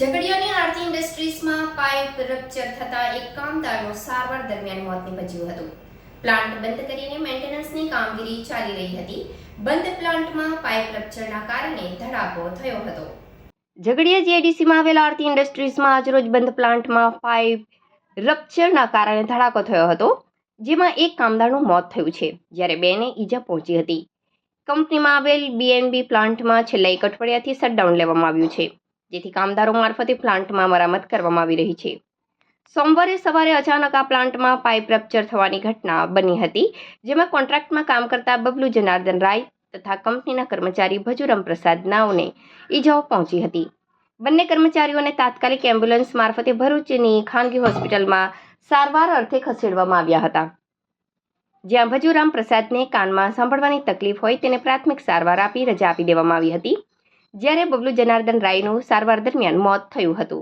ઝઘડિયાની આરતી ઇન્ડસ્ટ્રીઝમાં pipe rupture થતા એક કામદારનું સારવાર દરમિયાન મોત નિપજ્યું હતું. પ્લાન્ટ બંધ કરીને મેન્ટેનન્સની કામગીરી ચાલી રહી હતી. બંધ પ્લાન્ટમાં પાઇપ રપ્ચરના કારણે ધડાકો થયો હતો. ઝઘડિયા જીઆઈડીસીમાં આવેલા આરતી ઇન્ડસ્ટ્રીઝમાં આજરોજ બંધ પ્લાન્ટમાં પાઇપ રપ્ચરના કારણે ધડાકો થયો હતો, જેમાં એક કામદારનું મોત થયું છે, જ્યારે બેને ઈજા પહોંચી હતી. કંપનીમાં આવેલ બીએનબી પ્લાન્ટમાં છેલ્લા એક અઠવાડિયાથી શટડાઉન લેવામાં આવ્યું છે. જેથી કામદારો મારફતે પ્લાન્ટમાં મરામત કરવામાં આવી રહી છે. સોમવારે સવારે અચાનક આ પ્લાન્ટમાં પાઇપ રપ્ચર થવાની ઘટના બની હતી, જેમાં કોન્ટ્રાક્ટમાં કામ કરતા બબલુ જનાર્દન રાય તથા કંપનીના કર્મચારી ભજુરામ પ્રસાદ નાવને ઈજાઓ પહોંચી હતી. બંને કર્મચારીઓને તાત્કાલિક એમ્બ્યુલન્સ મારફતે ભરૂચની ખાનગી હોસ્પિટલમાં સારવાર અર્થે ખસેડવામાં આવ્યા હતા. જ્યાં ભજુરામ પ્રસાદને કાનમાં સાંભળવાની તકલીફ હોય તેને પ્રાથમિક સારવાર આપી રજા આપી દેવામાં આવી હતી. જ્યારે બબલુ જનાર્દન રાયનું સારવાર દરમિયાન મોત થયું હતું.